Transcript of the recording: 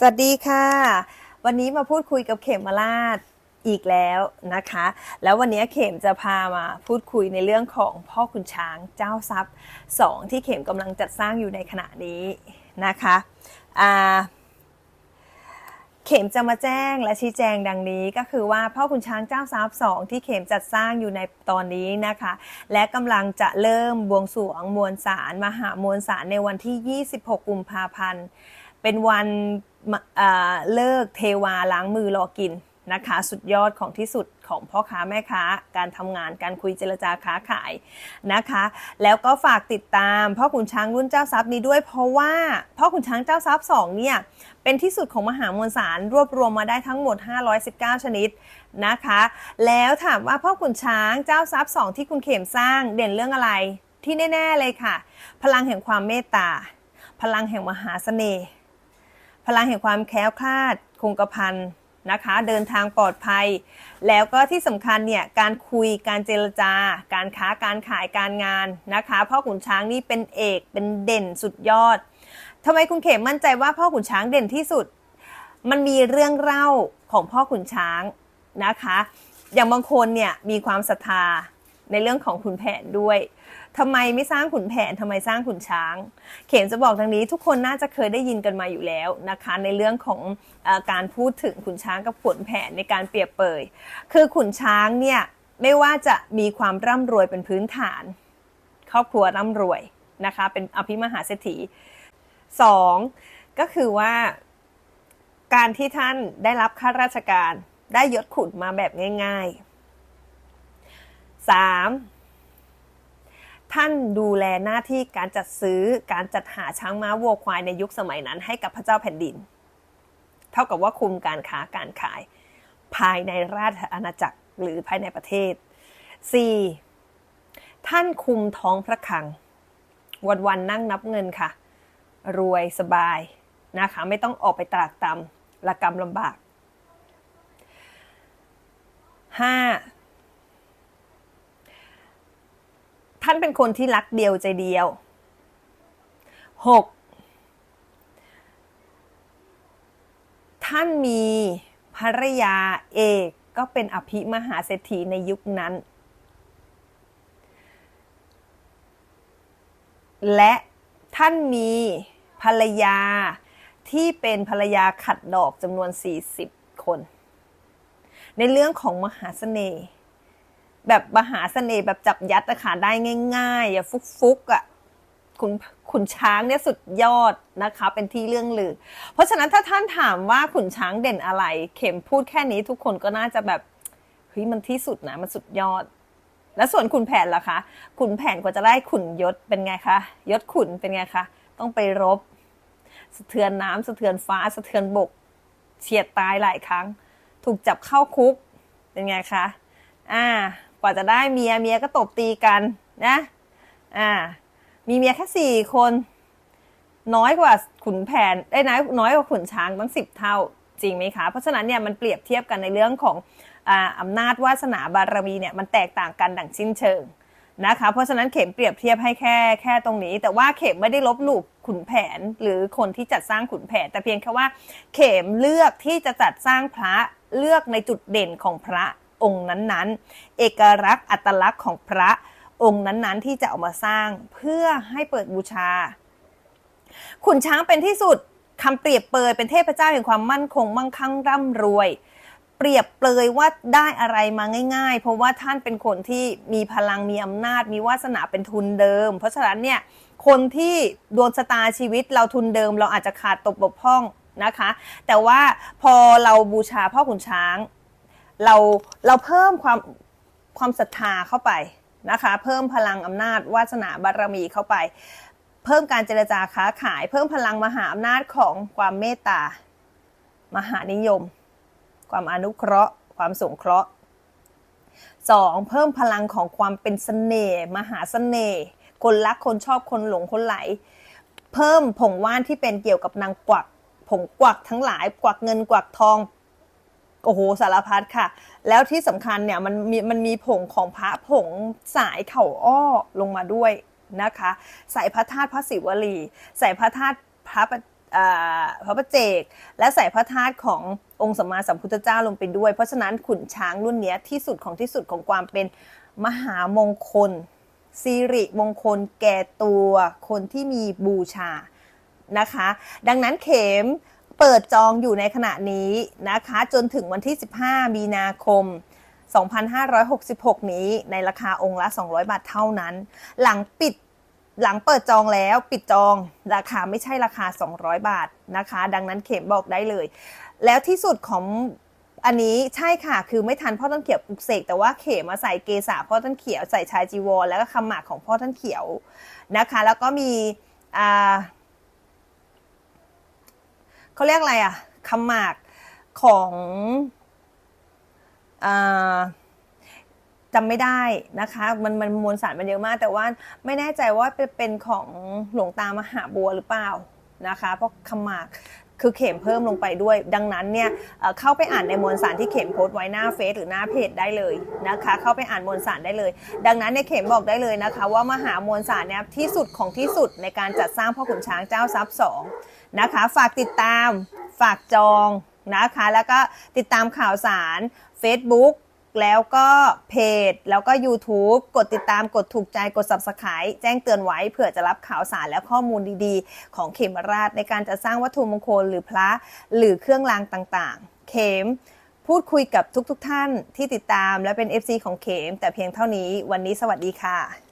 สวัสดีค่ะ วันนี้มาพูดคุยกับเขมมาลาดอีกแล้วนะคะ แล้ววันนี้เขมจะพามาพูดคุยในเรื่องของพ่อขุนช้างเจ้าทรัพย์สองที่เขมกำลังจัดสร้างอยู่ในขณะนี้นะคะอ่าเข็มจะมาแจ้งและชี้แจงดังนี้ก็คือว่าพ่อคุณช้างเจ้าทรัพย์สองที่เข็มจัดสร้างอยู่ในตอนนี้นะคะ และกำลังจะเริ่มบวงสรวงมวลสารมหามวลสารในวันที่ 26 กุมภาพันธ์ เป็นวัน เลิกเทวาล้างมือรอกินนะคะ สุดยอดของที่สุดของพ่อค้าแม่ค้า การทำงานการคุยเจรจาค้าขายนะคะ แล้วก็ฝากติดตามพ่อขุนช้างรุ่นเจ้าทรัพย์นี้ด้วย เพราะว่าพ่อขุนช้างเจ้าทรัพย์สองเนี่ยเป็นที่สุดของมหามวลสารรวบรวมมาได้ทั้งหมด 519 ชนิดนะคะ แล้วถามว่าพ่อขุนช้างเจ้าทรัพย์สองที่คุณเข็มสร้างเด่นเรื่องอะไรที่แน่ ๆเลยค่ะ พลังแห่งความเมตตา พลังแห่งมหาเสน่ห์ พลังแห่งความแค้วคลาดคงกระพันนะคะ เดินทางปลอดภัย แล้วก็ที่สำคัญเนี่ยการคุยการเจรจา การค้าการขายการงานนะคะพ่อขุนช้างนี่เป็นเอกเป็นเด่นสุดยอดทำไมคุณเขมมั่นใจว่าพ่อขุนช้างเด่นที่สุด มันมีเรื่องเล่าของพ่อขุนช้างนะคะ อย่างบางคนเนี่ยมีความศรัทธาในเรื่องของขุนแผนด้วย ทำไมไม่สร้างขุนแผนทำไมสร้างขุนช้าง เข็มจะบอกทางนี้ทุกคนน่าจะเคยได้ยินกันมาอยู่แล้วนะคะ ในเรื่องของออการพูดถึงขุนช้างกับขุนแผนในการเปรียบเปย คือขุนช้างเนี่ยไม่ว่าจะมีความร่ำรวยเป็นพื้นฐาน ครอบครัวร่ำรวยนะคะเป็นอภิมหาเศรษฐีสองก็คือว่าการที่ท่านได้รับข้าราชการได้ยศขุนมาแบบง่ายๆสาม ท่านดูแลหน้าที่การจัดซื้อการจัดหาช้างม้าวัวควายในยุคสมัยนั้นให้กับพระเจ้าแผ่นดิน เท่ากับว่าคุมการค้าการขาย ภายในราชอาณาจักรหรือภายในประเทศ 4. ท่านคุมท้องพระคลัง วันวันนั่งนับเงินค่ะ รวยสบายนะคะ ไม่ต้องออกไปตรากตำละกรรมลำบาก 5. ท่านเป็นคนที่รักเดียวใจเดียว 6. ท่านมีภรรยาเอกก็เป็นอภิมหาเศรษฐีในยุคนั้น และท่านมีภรรยาที่เป็นภรรยาขัดดอกจำนวน 40 คน ในเรื่องของมหาเสน่ห์ แบบมหาเสน่ห์แบบจับยัดอะค่ะได้ง่าย ๆอะฟุกๆอะคุณขุนช้างเนี่ยสุดยอดนะคะ เป็นที่เรื่องลือ เพราะฉะนั้นถ้าท่านถามว่าขุนช้างเด่นอะไร เข็มพูดแค่นี้ทุกคนก็น่าจะแบบเฮ้ยมันที่สุดนะมันสุดยอด แล้วส่วนขุนแผนล่ะคะขุนแผนกว่าจะได้ขุนยศเป็นไงคะยศขุนเป็นไงคะต้องไปรบ สะเทือนน้ำสะเทือนฟ้าสะเทือนบก เฉียดตายหลายครั้ง ถูกจับเข้าคุกเป็นไงคะอ่า กว่าจะได้เมียเมียก็ตบตีกันนะอ่ามีเมียแค่สี่คน น้อยกว่าขุนแผนได้น้อยน้อยกว่าขุนช้างตั้งสิบเท่าจริงไหมคะ เพราะฉะนั้นเนี่ยมันเปรียบเทียบกันในเรื่องของอ่าอำนาจวาสนาบารมีเนี่ยมันแตกต่างกันดังสิ้นเชิงนะคะ เพราะฉะนั้นเข็มเปรียบเทียบให้แค่แค่ตรงนี้ แต่ว่าเข็มไม่ได้ลบหลู่ขุนแผนหรือคนที่จัดสร้างขุนแผน แต่เพียงแค่ว่าเข็มเลือกที่จะจัดสร้างพระเลือกในจุดเด่นของพระ องค์นั้นๆ เอกลักษณ์อัตลักษณ์ของพระองค์นั้นๆ ที่จะเอามาสร้างเพื่อให้เปิดบูชา ขุนช้างเป็นที่สุดคำเปรียบเปรยเป็นเทพเจ้าแห่งความมั่นคงมั่งคั่งร่ำรวย เปรียบเปรยว่าได้อะไรมาง่าย ๆ เพราะว่าท่านเป็นคนที่มีพลังมีอำนาจ มีวาสนาเป็นทุนเดิม เพราะฉะนั้นเนี่ยคนที่ดวงชะตาชีวิตเราทุนเดิม เราอาจจะขาดตกบกพร่องนะคะ แต่ว่าพอเราบูชาพ่อขุนช้าง เราเราเพิ่มความความศรัทธาเข้าไปนะคะ เพิ่มพลังอำนาจวาสนาบารมีเข้าไป เพิ่มการเจรจาค้าขาย เพิ่มพลังมหาอำนาจของความเมตตามหานิยม ความอนุเคราะห์ ความสงเคราะห์สองเพิ่มพลังของความเป็นเสน่ห์มหาเสน่ห์คนรักคนชอบคนหลงคนไหล เพิ่มผงว่านที่เป็นเกี่ยวกับนางกวักผงกวักทั้งหลายกวักเงินกวักทอง โอ้โหสารพัดค่ะ แล้วที่สำคัญเนี่ยมันมีมันมีผงของพระผงสายเข่าอ้อลงมาด้วยนะคะใส่พระธาตุพระศิวลีใส่พระธาตุพระประพระประเจก และใส่พระธาตุขององค์สัมมาสัมพุทธเจ้าลงไปด้วย เพราะฉะนั้นขุนช้างรุ่นนี้ที่สุดของที่สุดของความเป็นมหามงคลสิริมงคลแก่ตัวคนที่มีบูชานะคะ ดังนั้นเข็ม เปิดจองอยู่ในขณะนี้นะคะ จนถึงวันที่ 15 มีนาคม 2566 นี้ในราคาองค์ละ 200 บาทเท่านั้น หลังปิดหลังเปิดจองแล้วปิดจองราคาไม่ใช่ราคา 200 บาทนะคะ ดังนั้นเข็มบอกได้เลย แล้วที่สุดของอันนี้ใช่ค่ะ คือไม่ทันพ่อต้นเขียวปลุกเสกแต่ว่าเขมมาใส่เกษาพ่อต้นเขียวใส่ชายจีวร แล้วก็คำหมากของพ่อต้นเขียวนะคะ แล้วก็มีอ่า เขาเรียกอะไรอะคำหมากของอจำไม่ได้นะคะ มันมันมวลสารมันเยอะมาก แต่ว่าไม่แน่ใจว่าเป็นของหลวงตามหาบัวหรือเปล่านะคะ เพราะคำหมากคือเข็มเพิ่มลงไปด้วย ดังนั้นเนี่ยเอ่อเข้าไปอ่านในมวลสารที่เข็มโพสต์ไว้หน้าเฟซหรือหน้าเพจได้เลยนะคะ เข้าไปอ่านมวลสารได้เลย ดังนั้นเนี่ยเข็มบอกได้เลยนะคะ ว่ามหามวลสารเนี่ยที่สุดของที่สุดในการจัดสร้างพ่อขุนช้างเจ้าทรัพย์สอง นะคะ ฝากติดตาม ฝากจองนะคะ แล้วก็ติดตามข่าวสาร Facebook แล้วก็เพจ แล้วก็ YouTube กดติดตามกดถูกใจกด Subscribe แจ้งเตือนไว้เผื่อจะรับข่าวสารและข้อมูลดีๆ ของเขมราชในการจะสร้างวัตถุมงคลหรือพระหรือเครื่องรางต่างๆ เขมพูดคุยกับทุกๆทท่านที่ติดตามและเป็น FC ของเขม แต่เพียงเท่านี้วันนี้สวัสดีค่ะ